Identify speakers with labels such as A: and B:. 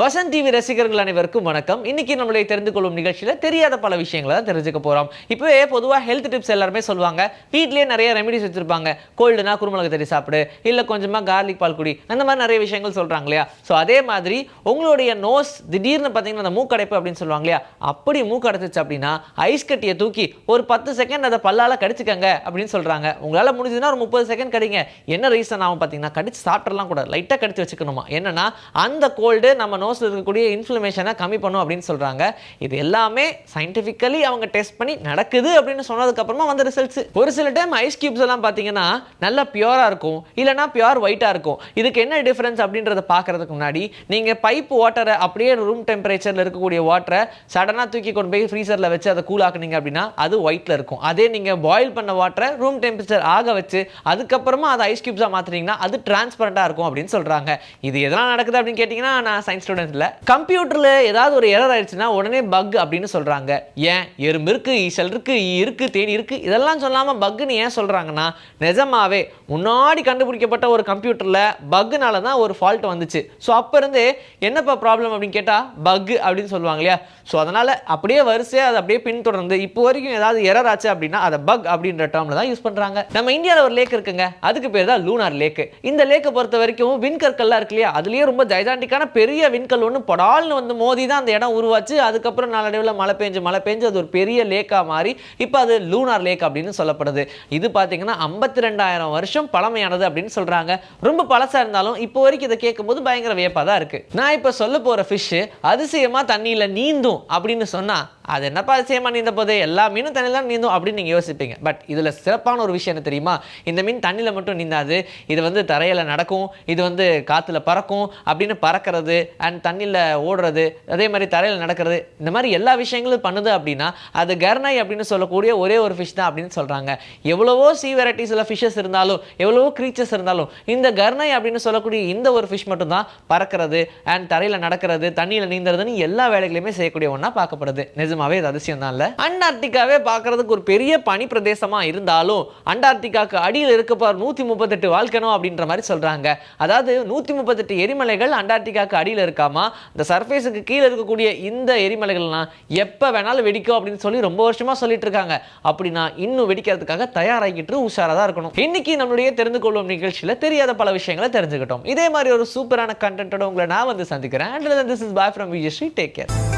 A: Vasanth TV ரசிகர்கள் அனைவருக்கும் வணக்கம். இன்னைக்கு நம்மளுடைய தெரிந்து கொள்ளும் நிகழ்ச்சியில் தெரியாத பல விஷயங்களை தான் தெரிஞ்சுக்க போகிறோம் இப்போவே பொதுவாக ஹெல்த் டிப்ஸ் எல்லாருமே சொல்லுவாங்க. வீட்லேயே நிறைய ரெமெடிஸ் வச்சிருப்பாங்க. கோல்டுனா குருமிளகு தறி சாப்பிடு இல்லை கொஞ்சமாக கார்லிக் பால் குடி அந்த மாதிரி நிறைய விஷயங்கள் சொல்கிறாங்க இல்லையா? ஸோ அதே மாதிரி உங்களுடைய நோஸ் திடீர்னு பார்த்தீங்கன்னா அந்த மூக்கடைப்பு அப்படின்னு சொல்லுவாங்க இல்லையா? அப்படி மூக்கடைச்சிச்சு அப்படின்னா ஐஸ் கட்டியை தூக்கி ஒரு பத்து செகண்ட் அதை பல்லால் கடிச்சுக்கங்க அப்படின்னு சொல்கிறாங்க உங்களால் முடிஞ்சதுன்னா ஒரு முப்பது செகண்ட் கடிங்க. என்ன ரீசன் ஆகும் பார்த்தீங்கன்னா கடிச்சு சாப்பிட்றலாம் கூட லைட்டாக கடிச்சு வச்சுக்கணுமா? என்னன்னா அந்த கோல்டு நம்ம நோஸில் இருக்கக்கூடிய இன்ஃப்ளமேஷனை கம்மி பண்ணும் அப்படின்னு சொல்றாங்க. இது எல்லாமே சயின்டிஃபிக்கலி அவங்க டெஸ்ட் பண்ணி நடக்குது அப்படின்னு சொன்னதுக்கப்புறமா வந்த ரிசல்ட்ஸ் ஒரு சில டைம் ஐஸ் கியூப்ஸ் எல்லாம் பார்த்தீங்கன்னா நல்லா பியூரா இருக்கும். இல்லைனா பியூர் ஒயிட்டாக இருக்கும். இதுக்கு என்ன டிஃப்ரென்ஸ் அப்படின்றத பார்க்கறதுக்கு முன்னாடி நீங்கள் பைப் வாட்டரை அப்படியே ரூம் டெம்பரேச்சரில் இருக்கக்கூடிய வாட்டரை சடனாக தூக்கி கொண்டு போய் ஃப்ரீசரில் வச்சு அதை கூல் ஆக்குனீங்க அப்படின்னா அது ஒயிட்டில் இருக்கும். அதே நீங்கள் பாயில் பண்ண வாட்டரை ரூம் டெம்பரேச்சர் ஆக வச்சு அதுக்கப்புறமா அதை ஐஸ் கியூப்ஸாக மாற்றுறீங்கன்னா அது டிரான்ஸ்பரண்ட்டாக இருக்கும் அப்படின்னு சொல்கிறாங்க இது எதெல்லாம் நடக்குது அப்படின்னு கேட்டிங்கன்னா நான் சயின்ஸ் ஸ்டூடெண்ட் இல்லை கம்ப்யூட்டரில் ஏதாவது ஒரு எரர் ஆயிடுச்சுன்னா உடனே பக் அப்படின்னு சொல்கிறாங்க ஏன்? எறும்பு இருக்கு ஈசல் இருக்கு ஈ இருக்கு தேனி இருக்கு. இதெல்லாம் சொல்லாமல் பக்குன்னு ஏன் சொல்கிறாங்கன்னா நிஜமாவே முன்னாடி கண்டுபிடிக்கப்பட்ட ஒரு கம்ப்யூட்டரில் பக்குனால தான் ஒரு ஃபால்ட் வந்துச்சு. ஸோ அப்போ இருந்து என்னப்பா ப்ராப்ளம் அப்படின்னு கேட்டால் பக் அப்படின்னு சொல்லுவாங்க இல்லையா? ஸோ அதனால் அப்படியே வரிசையாக அதை அப்படியே பின்தொடர்ந்து இப்போ வரைக்கும் ஏதாவது எரர் ஆச்சு அப்படின்னா அதை பக் அப்படின்ற டேர்மில் தான் யூஸ் பண்ணுறாங்க நம்ம இந்தியாவில் ஒரு லேக் இருக்குங்க. அதுக்கு பேர் தான் லூனார் லேக் இந்த லேக்கை பொறுத்த வரைக்கும் விண்கற்கள்லாம் இருக்கு இல்லையா? அதுலேயே ரொம்ப ஜைஜாண்டிக்கான பெரிய விண்கல் ஒன்று படால்னு வந்து மோதி தான் அந்த இடம் உருவாச்சு. அதுக்கப்புறம் நாளடைவில் மழை பெஞ்சு மழை பெஞ்சு அது ஒரு பெரிய லேக்காக மாறி இப்போ அது லூனார் லேக் அப்படின்னு சொல்லப்படுது. இது பார்த்தீங்கன்னா ஐம்பத்தி ரெண்டாயிரம் வருஷம் பழமையானது அப்படின்னு சொல்கிறாங்க ரொம்ப பழசாக இருந்தாலும் இப்போ வரைக்கும் இதை கேட்கும்போது பயங்கர வியப்பாக தான் இருக்குது நான் இப்போ சொல்ல போகிற ஃபிஷ்ஷு அதிசயமாக தண்ணியில் நீந்தும் அப்படின்னு சொன்னால் அது என்னப்பா அதிசயமாக நீந்த போது? எல்லா மீனும் தண்ணியில் தான் நீந்தும் அப்படின்னு நீங்கள் யோசிப்பீங்க. பட் இதில் சிறப்பான ஒரு விஷயம் என்ன தெரியுமா? இந்த மீன் தண்ணியில் மட்டும் நீந்தாது. இது வந்து தரையில் நடக்கும். இது வந்து காற்றுல பறக்கும் அப்படின்னு பறக்கிறது அண்ட் தண்ணியில் ஓடுறது. அதே மாதிரி தரையில் நடக்கிறது. இந்த மாதிரி எல்லா விஷயங்களும் பண்ணுது அப்படின்னா அது கர்ணை அப்படின்னு சொல்லக்கூடிய ஒரே ஒரு ஃபிஷ் தான் அப்படின்னு சொல்கிறாங்க எவ்வளவோ சி வெரைட்டிஸில் ஃபிஷ்ஷஸ் இருந்தாலும் எவ்வளவோ க்ரீச்சர்ஸ் இருந்தாலும் இந்த கர்ணை அப்படின்னு சொல்லக்கூடிய இந்த ஒரு ஃபிஷ் மட்டும் தான் பறக்கிறது அண்ட் தரையில் நடக்கிறது தண்ணியில் நீந்துறதுன்னு எல்லா வேலைகளையுமே செய்யக்கூடிய ஒன்றா பார்க்கப்படுது நிஜமாவே இது அதிசயம் தான் இல்லை அண்டார்டிகாவே பார்க்கறதுக்கு ஒரு பெரிய பனி பிரதேசமாக இருந்தாலும் அண்டார்டிகாக்கு அடியில் இருக்கப்பார் நூற்றி முப்பத்தெட்டு வாழ்க்கணும் அப்படின்ற மாதிரி சொல்கிறாங்க அதாவது நூற்றி முப்பத்தெட்டு எரிமலைகள் அண்டார்டிகாக்கு அடியில் இருக்காமா? இந்த சர்ஃபேஸுக்கு கீழே இருக்கக்கூடிய இந்த எரிமலைகள்லாம் எப்போ வேணாலும் வெடிக்கும் அப்படின்னு சொல்லி ரொம்ப வருஷமாக சொல்லிட்டு இருக்காங்க. அப்படின்னா இன்னும் வெடிக்கிறதுக்காக தயாராகிட்டு உஷாராக தான் இருக்கணும். இன்னைக்கு நம்மளுடைய தெரிந்து கொள்ளும் நிகழ்ச்சியில் தெரியாத பல விஷயங்களை தெரிஞ்சுக்கிட்டோம். இதே மாதிரி ஒரு சூப்பரான கண்டென்ட்டோட உங்களை நான் வந்து சந்திக்கிறேன். And this is bye from Vijayasri take care